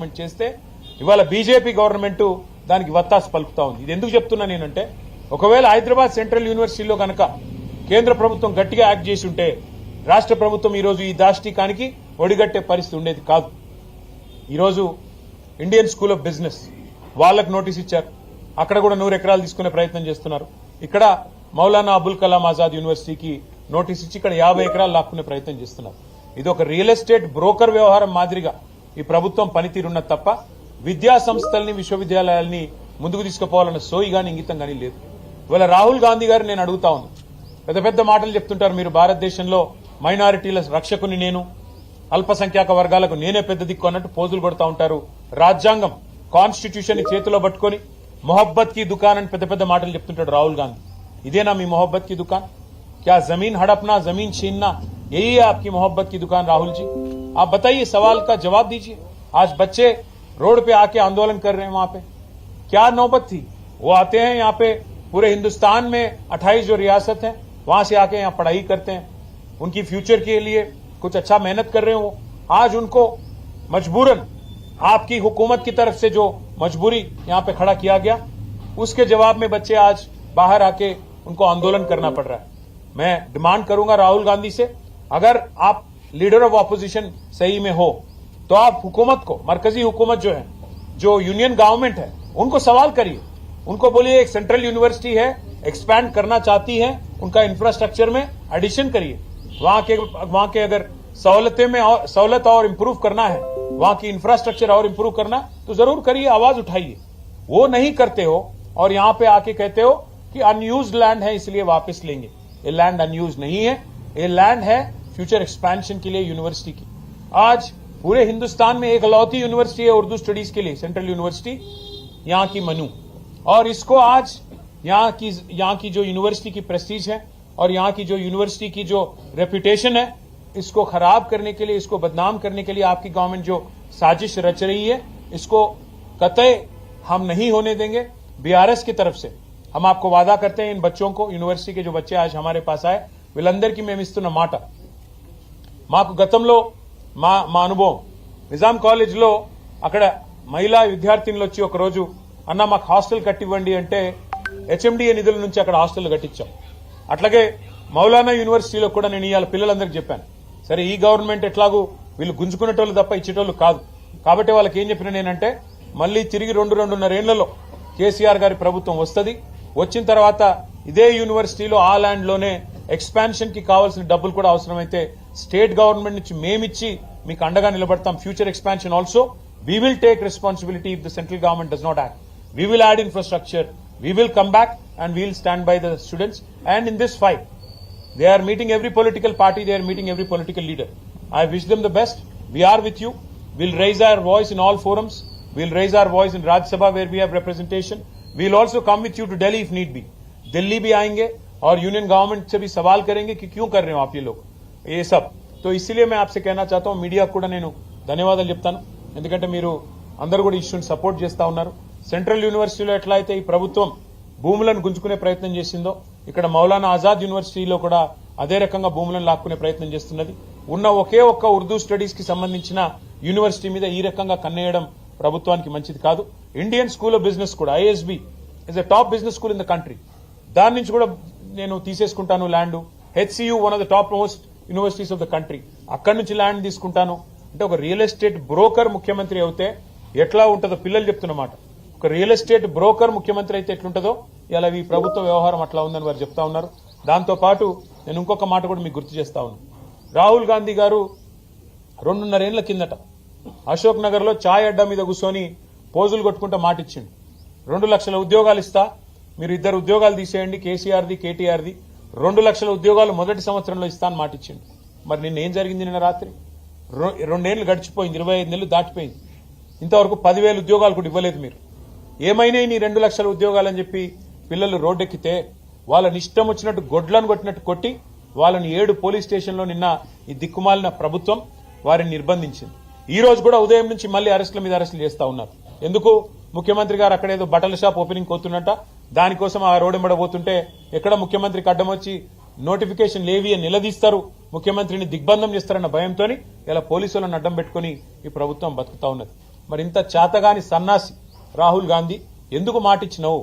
Government చేస్తే ఇవాళ BJP government దానికి వత్తాసు పలుకుతా ఉంది. ఇది ఎందుకు చెప్తున్నా నేనంటే ఒకవేళ హైదరాబాద్ సెంట్రల్ యూనివర్సిటీలో గనక కేంద్ర ప్రభుత్వం గట్టిగా యాక్ట్ చేసి ఉంటే రాష్ట్ర ప్రభుత్వం ఈరోజు ఈ దాష్టికానికి ఒడిగట్టే పరిస్థితి ఉండేది కాదు. ఈరోజు ఇండియన్ స్కూల్ ఆఫ్ బిజినెస్ వాళ్ళకు నోటీస్ ఇచ్చారు. అక్కడ కూడా నూరు ఎకరాలు తీసుకునే ప్రయత్నం చేస్తున్నారు. ఇక్కడ మౌలానా అబుల్ కలాం ఆజాద్ యూనివర్సిటీకి నోటీస్ ఇచ్చి ఇక్కడ యాభై ఎకరాలు లాక్కునే ప్రయత్నం చేస్తున్నారు. ఇది ఒక రియల్ ఎస్టేట్ బ్రోకర్ వ్యవహారం మాదిరిగా ఈ ప్రభుత్వం పనితీరున్నది తప్ప విద్యా సంస్థల్ని విశ్వవిద్యాలయాల్ని ముందుకు తీసుకుపోవాలన్న సోయి గాని ఇంగితం గానీ లేదు ఇవాళ రాహుల్ గాంధీ గారు నేను అడుగుతా ఉన్నాను పెద్ద పెద్ద మాటలు చెప్తుంటారు మీరు భారతదేశంలో మైనారిటీల రక్షకుని నేను అల్పసంఖ్యాక వర్గాలకు నేనే పెద్ద దిక్కు అన్నట్టు పోజులు కొడతా ఉంటారు రాజ్యాంగం కాన్స్టిట్యూషన్ ని చేతిలో పట్టుకొని మొహబ్బత్ కి దుకాన్ అని పెద్ద పెద్ద మాటలు చెప్తుంటాడు రాహుల్ గాంధీ ఇదేనా మీ మొహబ్బత్ की दुकान क्या जमीन हड़पना जमीन छीनना यही है आपकी मोहब्बत की दुकान राहुल जी आप बताइए, सवाल का जवाब दीजिए। आज बच्चे रोड पे आके आंदोलन कर रहे हैं वहाँ पे। क्या नौबत थी? वो आते हैं यहाँ पे, पूरे हिंदुस्तान में 28 जो रियासत है, वहाँ से आके यहाँ पढ़ाई करते हैं। उनकी फ्यूचर के लिए कुछ अच्छा मेहनत कर रहे हो आज उनको मजबूरन आपकी हुकूमत की तरफ़ से जो मजबूरी यहाँ पे खड़ा किया गया, उसके जवाब में बच्चे आज बाहर आके उनको आंदोलन करना पड़ रहा है। मैं डिमांड करूँगा राहुल गांधी से, अगर आप लीडर ऑफ़ ऑपोजिशन सही में हो तो आप हुकूमत को, मरकजी हुकूमत जो है, जो यूनियन गवर्नमेंट है, उनको सवाल करिए। उनको बोलिए, एक सेंट्रल यूनिवर्सिटी है एक्सपैंड करना चाहती है, उनका इंफ्रास्ट्रक्चर में एडिशन करिए। वहाँ के वहाँ के अगर सहूलतें में और, सहूलत और इम्प्रूव करना है, वहाँ की इंफ्रास्ट्रक्चर और इम्प्रूव करना तो ज़रूर करिए, आवाज़ उठाइए। वो नहीं करते हो, और यहाँ पे आके कहते हो कि अनयूज लैंड है, इसलिए वापस लेंगे। ये लैंड अनयूज नहीं है। ये लैंड है फ्यूचर एक्सपेंशन के लिए यूनिवर्सिटी की। आज पूरे हिंदुस्तान में एक अलौती यूनिवर्सिटी है उर्दू स्टडीज़ के लिए सेंट्रल यूनिवर्सिटी यहाँ की मनु। और इसको आज यहाँ की यहाँ की जो यूनिवर्सिटी की प्रेस्टीज है और यहाँ की जो यूनिवर्सिटी की जो रेपुटेशन है, इसको खराब करने के लिए, इसको बदनाम करने के लिए आपकी गवर्नमेंट जो साजिश रच रही है, इसको कतई हम नहीं होने देंगे। बीआरएस की तरफ़ से हम आपको वादा करते हैं इन बच्चों को यूनिवर्सिटी के जो बच्चे आज हमारे पास आए, विलंदर की मैं मिस्तु नमाटा। మాకు గతంలో మా మా అనుభవం. నిజాం కాలేజ్లో అక్కడ మహిళా విద్యార్థినులు వచ్చి ఒకరోజు అన్న మాకు హాస్టల్ కట్టివ్వండి అంటే హెచ్ఎండిఏ నిధుల నుంచి అక్కడ హాస్టల్ కట్టించాం. అట్లాగే మౌలానా యూనివర్సిటీలో కూడా నేను ఇవాళ పిల్లలందరికీ చెప్పాను. సరే ఈ గవర్నమెంట్ ఎట్లాగూ వీళ్ళు గుంజుకునేటోళ్ళు తప్ప ఇచ్చేటోళ్ళు కాదు. కాబట్టి వాళ్ళకి ఏం చెప్పిన నేనంటే మళ్ళీ తిరిగి రెండు రెండున్నర ఏళ్ళలో కేసీఆర్ గారి ప్రభుత్వం వస్తుంది. వచ్చిన తర్వాత ఇదే యూనివర్సిటీలో ఆ ల్యాండ్లోనే ఎక్స్పాన్షన్కి కావాల్సిన డబ్బులు కూడా అవసరమైతే స్టేట్ గవర్నమెంట్ నుంచి మేమిచ్చి మీకు అండగా నిలబడతాం. Future expansion also we will take responsibility if the central government does not act we will add infrastructure we will come back and we will stand by the students and in this fight they are meeting every political party they are meeting every political leader I wish them the best we are with you will raise our voice in all forums will raise our voice in Rajya Sabha where we representation representation we'll also come with you to Delhi if need be Delhi B ఆయింగే और union government से भी सवाल करेंगे कि क्यों कर रहे हो आप ये लोग ये सब तो इसीलिए मैं आपसे कहना चाहता हूँ మీడియా కూడా నేను ధన్యవాదాలు చెప్తాను ఎందుకంటే మీరు అందరూ కూడా ఇష్యూని సపోర్ట్ చేస్తా ఉన్నారు సెంట్రల్ యూనివర్సిటీలో ఎట్లా అయితే ఈ ప్రభుత్వం భూములను గుంజుకునే ప్రయత్నం చేసిందో ఇక్కడ మౌలానా ఆజాద్ యూనివర్సిటీలో కూడా అదే రకంగా భూములను లాక్కునే ప్రయత్నం చేస్తున్నది ఉన్న ఒకే ఒక్క ఉర్దూ స్టడీస్ కి సంబంధించిన యూనివర్సిటీ మీద ఈ రకంగా కన్నేయడం ప్రభుత్వానికి మంచిది కాదు ఇండియన్ స్కూల్ ఆఫ్ బిజినెస్ కూడా ISB is a top business school in the country దాని నుంచి కూడా నేను తీసేసుకుంటాను land. HCU one of the top most universities of the country అక్కడి నుంచి ల్యాండ్ తీసుకుంటాను. అంటే ఒక రియల్ ఎస్టేట్ బ్రోకర్ ముఖ్యమంత్రి అయితే ఎట్లా ఉంటుందో పిల్లలు చెప్తున్నమాట ఒక రియల్ ఎస్టేట్ బ్రోకర్ ముఖ్యమంత్రి అయితే ఎట్లుంటుందో ఇలా ఈ ప్రభుత్వ వ్యవహారం అట్లా ఉందని వారు చెప్తా ఉన్నారు. దాంతో పాటు నేను ఇంకొక మాట కూడా మీకు గుర్తు చేస్తా ఉన్నాను రాహుల్ గాంధీ గారు రెండున్నరేళ్ళ కిందట అశోక్ నగర్లో ఛాయ్ అడ్డా మీద కూర్చొని పోజులు కొట్టుకుంటా మాట ఇచ్చిండు రెండు లక్షల ఉద్యోగాలు ఇస్తా మీరు ఇద్దరు ఉద్యోగాలు తీసేయండి కేసీఆర్ది కేటీఆర్ది. రెండు లక్షల ఉద్యోగాలు మొదటి సంవత్సరంలో ఇస్తా అని మాట మరి నిన్న ఏం జరిగింది నిన్న రాత్రి? రెండేళ్ళు గడిచిపోయింది ఇరవై ఐదు నెలలు దాటిపోయింది. ఇంతవరకు పదివేల ఉద్యోగాలు కూడా ఇవ్వలేదు మీరు. ఏమైనా నీ రెండు లక్షల ఉద్యోగాలని చెప్పి పిల్లలు రోడ్డెక్కితే వాళ్ళని ఇష్టం వచ్చినట్టు గొడ్లను కొట్టినట్టు కొట్టి వాళ్ళని ఏడు పోలీస్ స్టేషన్లో నిన్న ఈ దిక్కుమాలిన ప్రభుత్వం వారిని నిర్బంధించింది. ఈ రోజు కూడా ఉదయం నుంచి మళ్ళీ అరెస్టుల మీద అరెస్టులు చేస్తా ఉన్నారు. ఎందుకు? ముఖ్యమంత్రి గారు అక్కడేదో బట్టల షాప్ ఓపెనింగ్ కోతున్నట్ట దానికోసం ఆ రోడ్ పోతుంటే ఎక్కడ ముఖ్యమంత్రికి అడ్డం వచ్చి నోటిఫికేషన్ లేవి అని నిలదీస్తారు. ముఖ్యమంత్రిని దిగ్బంధం చేస్తారన్న భయంతో ఇలా పోలీసులను అడ్డం పెట్టుకుని ఈ ప్రభుత్వం బతుకుతా ఉన్నది. మరి ఇంత చేతగాని సన్నాసి రాహుల్ గాంధీ ఎందుకు మాటిచ్చినావు?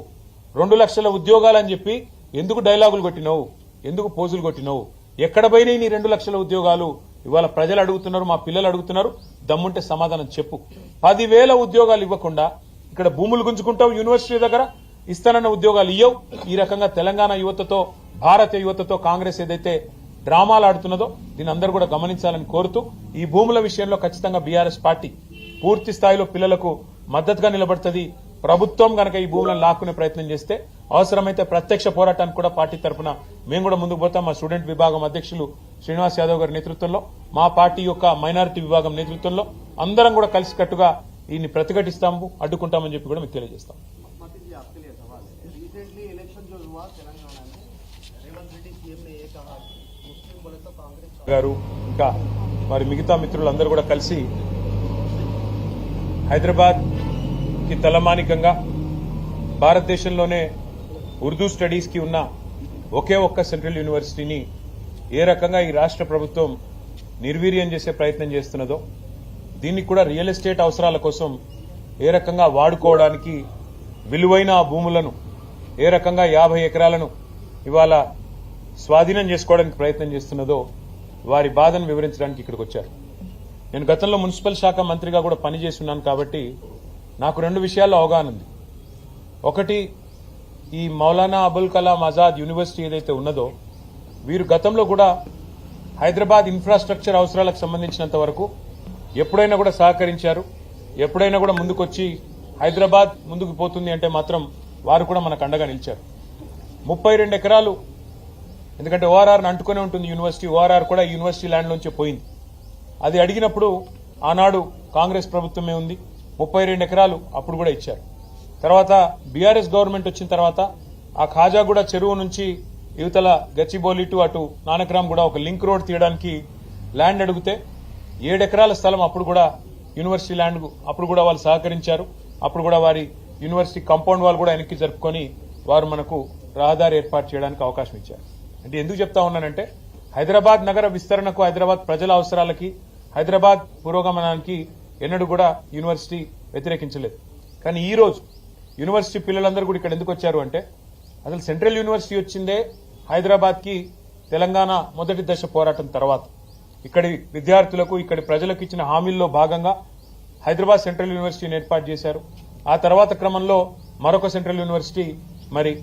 రెండు లక్షల ఉద్యోగాలు అని చెప్పి ఎందుకు డైలాగులు కొట్టినవు? ఎందుకు పోజులు కొట్టినవు? ఎక్కడ పోయినాయి నీ రెండు లక్షల ఉద్యోగాలు? ఇవాళ ప్రజలు అడుగుతున్నారు మా పిల్లలు అడుగుతున్నారు. దమ్ముంటే సమాధానం చెప్పు. పదివేల ఉద్యోగాలు ఇవ్వకుండా ఇక్కడ భూములు గుంజుకుంటావు యూనివర్సిటీ దగ్గర? ఇస్తానన్న ఉద్యోగాలు ఇయ్యవు. ఈ రకంగా తెలంగాణ యువతతో భారత యువతతో కాంగ్రెస్ ఏదైతే డ్రామాలు ఆడుతున్నదో దీని అందరూ కూడా గమనించాలని కోరుతూ ఈ భూముల విషయంలో ఖచ్చితంగా బీఆర్ఎస్ పార్టీ పూర్తి స్థాయిలో పిల్లలకు మద్దతుగా నిలబడుతుంది. ప్రభుత్వం గనక ఈ భూములను లాక్కునే ప్రయత్నం చేస్తే అవసరమైతే ప్రత్యక్ష పోరాటానికి కూడా పార్టీ తరఫున మేము కూడా ముందుకు పోతాం. మా స్టూడెంట్ విభాగం అధ్యక్షులు శ్రీనివాస్ యాదవ్ గారి నేతృత్వంలో మా పార్టీ యొక్క మైనారిటీ విభాగం నేతృత్వంలో అందరం కూడా కలిసికట్టుగా దీన్ని ప్రతిఘటిస్తాము అడ్డుకుంటామని చెప్పి కూడా మీకు తెలియజేస్తాం. గారు ఇంకా మరి మిగతా మిత్రులందరూ కూడా కలిసి హైదరాబాద్కి తలమానికంగా భారతదేశంలోనే ఉర్దూ స్టడీస్కి ఉన్న ఒకే ఒక్క సెంట్రల్ యూనివర్సిటీని ఏ రకంగా ఈ రాష్ట్ర ప్రభుత్వం నిర్వీర్యం చేసే ప్రయత్నం చేస్తున్నదో దీన్ని కూడా రియల్ ఎస్టేట్ అవసరాల కోసం ఏ రకంగా వాడుకోవడానికి విలువైన భూములను ఏ రకంగా యాభై ఎకరాలను ఇవాళ స్వాధీనం చేసుకోవడానికి ప్రయత్నం చేస్తున్నదో వారి బాధను వివరించడానికి ఇక్కడికి వచ్చారు. నేను గతంలో మున్సిపల్ శాఖ మంత్రిగా కూడా పనిచేసి ఉన్నాను కాబట్టి నాకు రెండు విషయాల్లో అవగాహన ఉంది. ఒకటి ఈ మౌలానా అబుల్ కలాం ఆజాద్ యూనివర్సిటీ ఏదైతే ఉన్నదో వీరు గతంలో కూడా హైదరాబాద్ ఇన్ఫ్రాస్ట్రక్చర్ అవసరాలకు సంబంధించినంత వరకు ఎప్పుడైనా కూడా సహకరించారు. ఎప్పుడైనా కూడా ముందుకొచ్చి హైదరాబాద్ ముందుకు పోతుంది అంటే మాత్రం వారు కూడా మనకు అండగా నిలిచారు. ముప్పై రెండు ఎకరాలు ఎందుకంటే ఓఆర్ఆర్ని అంటుకునే ఉంటుంది యూనివర్సిటీ. ఓఆర్ఆర్ కూడా యూనివర్సిటీ ల్యాండ్లోంచే పోయింది. అది అడిగినప్పుడు ఆనాడు కాంగ్రెస్ ప్రభుత్వమే ఉంది. ముప్పై రెండు ఎకరాలు అప్పుడు కూడా ఇచ్చారు. తర్వాత బీఆర్ఎస్ గవర్నమెంట్ వచ్చిన తర్వాత ఆ ఖాజాగూడ చెరువు నుంచి యువతల గచ్చిబోలి టు అటు నానక్రామ్ కూడా ఒక లింక్ రోడ్ తీయడానికి ల్యాండ్ అడిగితే ఏడెకరాల స్థలం అప్పుడు కూడా యూనివర్సిటీ ల్యాండ్ అప్పుడు కూడా వాళ్ళు సహకరించారు. అప్పుడు కూడా వారి యూనివర్సిటీ కాంపౌండ్ వాళ్ళు కూడా వెనక్కి జరుపుకొని వారు మనకు రహదారి ఏర్పాటు చేయడానికి అవకాశం ఇచ్చారు. అంటే ఎందుకు చెప్తా ఉన్నానంటే హైదరాబాద్ నగర విస్తరణకు హైదరాబాద్ ప్రజల అవసరాలకి హైదరాబాద్ పురోగమనానికి ఎన్నడూ కూడా యూనివర్సిటీ వ్యతిరేకించలేదు. కానీ ఈ రోజు యూనివర్సిటీ పిల్లలందరూ కూడా ఇక్కడ ఎందుకు వచ్చారు అంటే అసలు సెంట్రల్ యూనివర్సిటీ వచ్చిందే హైదరాబాద్కి తెలంగాణ మొదటి దశ పోరాటం తర్వాత. ఇక్కడి విద్యార్థులకు ఇక్కడి ప్రజలకు ఇచ్చిన హామీల్లో భాగంగా హైదరాబాద్ సెంట్రల్ యూనివర్సిటీని ఏర్పాటు చేశారు. ఆ తర్వాత క్రమంలో మరొక సెంట్రల్ యూనివర్సిటీ మరి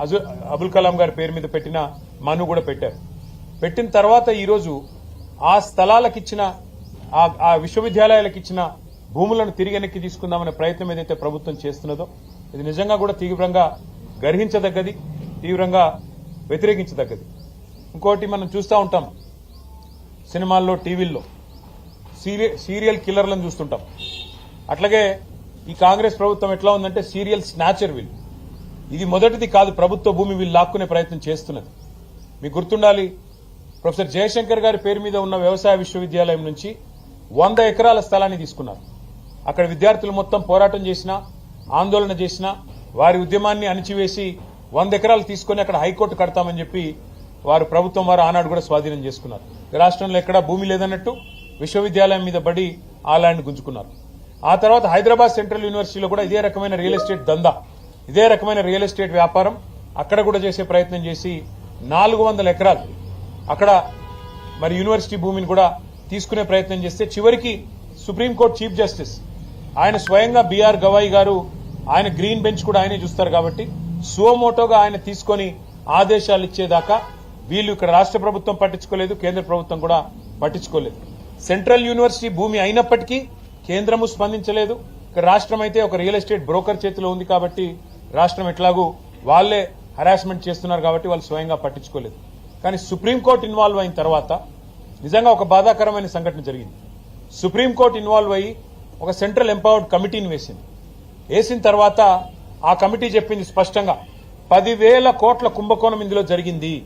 అజు- అబుల్ కలాం గారి పేరు మీద పెట్టిన మను కూడా పెట్టారు. పెట్టిన తర్వాత ఈరోజు ఆ స్థలాలకు ఇచ్చిన ఆ- ఆ విశ్వవిద్యాలయాలకు ఇచ్చిన భూములను తిరిగి వెనక్కి తీసుకుందామనే ప్రయత్నం ఏదైతే ప్రభుత్వం చేస్తున్నదో ఇది నిజంగా కూడా తీవ్రంగా గర్హించదగ్గది తీవ్రంగా వ్యతిరేకించదగ్గది. ఇంకోటి మనం చూస్తూ ఉంటాం సినిమాల్లో టీవీల్లో సీరియల్ సీరియల్ కిల్లర్లను చూస్తుంటాం. అట్లాగే ఈ కాంగ్రెస్ ప్రభుత్వం ఎట్లా ఉందంటే సీరియల్ స్నాచర్ వీళ్ళు ఇది మొదటిది కాదు ప్రభుత్వ భూమి వీళ్ళు లాక్కునే ప్రయత్నం చేస్తున్నది. మీకు గుర్తుండాలి ప్రొఫెసర్ జయశంకర్ గారి పేరు మీద ఉన్న వ్యవసాయ విశ్వవిద్యాలయం నుంచి వంద ఎకరాల స్థలాన్ని తీసుకున్నారు. అక్కడ విద్యార్థులు మొత్తం పోరాటం చేసినా ఆందోళన చేసినా వారి ఉద్యమాన్ని అణిచివేసి వంద ఎకరాలు తీసుకొని అక్కడ హైకోర్టు కడతామని చెప్పి వారు ప్రభుత్వం వారు ఆనాడు కూడా స్వాధీనం చేసుకున్నారు. రాష్ట్రంలో ఎక్కడా భూమి లేదన్నట్టు విశ్వవిద్యాలయం మీద పడి ఆ ల్యాండ్ గుంజుకున్నారు. ఆ తర్వాత హైదరాబాద్ సెంట్రల్ యూనివర్సిటీలో కూడా ఇదే రకమైన రియల్ ఎస్టేట్ దందా. ఇదే రకమైన రియల్ ఎస్టేట్ వ్యాపారం అక్కడ కూడా చేసే ప్రయత్నం చేసి నాలుగు వందల ఎకరాలు అక్కడ మరి యూనివర్సిటీ భూమిని కూడా తీసుకునే ప్రయత్నం చేస్తే చివరికి సుప్రీంకోర్టు చీఫ్ జస్టిస్ ఆయన స్వయంగా బీఆర్ గవాయి గారు ఆయన గ్రీన్ బెంచ్ కూడా ఆయనే చూస్తారు కాబట్టి సువమోటోగా ఆయన తీసుకొని ఆదేశాలు ఇచ్చేదాకా వీళ్ళు ఇక్కడ రాష్ట్ర ప్రభుత్వం పట్టించుకోలేదు కేంద్ర ప్రభుత్వం కూడా పట్టించుకోలేదు. సెంట్రల్ యూనివర్సిటీ భూమి అయినప్పటికీ కేంద్రము స్పందించలేదు. ఇక్కడ రాష్ట్రం అయితే ఒక రియల్ ఎస్టేట్ బ్రోకర్ చేతిలో ఉంది కాబట్టి రాష్ట్రం ఎట్లాగూ వాళ్ళే హరాస్మెంట్ చేస్తున్నారు కాబట్టి వాళ్ళు స్వయంగా పట్టించుకోలేదు. కానీ సుప్రీంకోర్టు ఇన్వాల్వ్ అయిన తర్వాత నిజంగా ఒక బాధాకరమైన సంఘటన జరిగింది. సుప్రీంకోర్టు ఇన్వాల్వ్ అయ్యి ఒక సెంట్రల్ ఎంపవర్డ్ కమిటీని వేసింది. వేసిన తర్వాత ఆ కమిటీ చెప్పింది స్పష్టంగా పదివేల కోట్ల కుంభకోణం ఇందులో జరిగింది.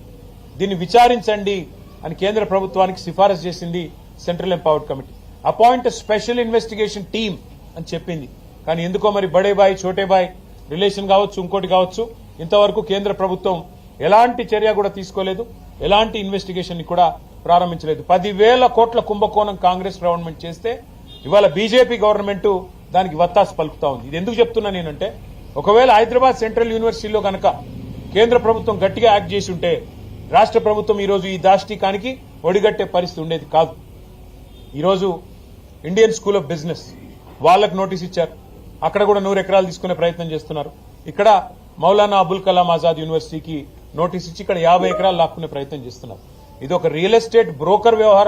దీన్ని విచారించండి అని కేంద్ర ప్రభుత్వానికి సిఫారసు చేసింది central empowered committee. Appoint special investigation team అని చెప్పింది. కానీ ఎందుకో మరి బడేబాయ్ బాయ్ రిలేషన్ కావచ్చు ఇంకోటి కావచ్చు ఇంతవరకు కేంద్ర ప్రభుత్వం ఎలాంటి చర్య కూడా తీసుకోలేదు ఎలాంటి ఇన్వెస్టిగేషన్ని కూడా ప్రారంభించలేదు. పదివేల కోట్ల కుంభకోణం కాంగ్రెస్ గవర్నమెంట్ చేస్తే ఇవాళ బీజేపీ గవర్నమెంట్ దానికి వత్తాసు పలుకుతా ఉంది. ఇది ఎందుకు చెప్తున్నా నేనంటే ఒకవేళ హైదరాబాద్ సెంట్రల్ యూనివర్సిటీలో కనుక కేంద్ర ప్రభుత్వం గట్టిగా యాక్ట్ చేసి ఉంటే రాష్ట్ర ప్రభుత్వం ఈరోజు ఈ దాష్టికానికి ఒడిగట్టే పరిస్థితి ఉండేది కాదు. ఈరోజు ఇండియన్ స్కూల్ ఆఫ్ బిజినెస్ వాళ్ళకు నోటీస్ ఇచ్చారు. అక్కడ కూడా నూరు ఎకరాలు తీసుకునే ప్రయత్నం చేస్తున్నారు. ఇక్కడ మౌలానా అబుల్ కలాం ఆజాద్ యూనివర్సిటీకి నోటీస్ ఇచ్చి ఇక్కడ యాభై ఎకరాలు లాక్కునే ప్రయత్నం చేస్తున్నారు. ఇది ఒక రియల్ ఎస్టేట్ బ్రోకర్ వ్యవహారం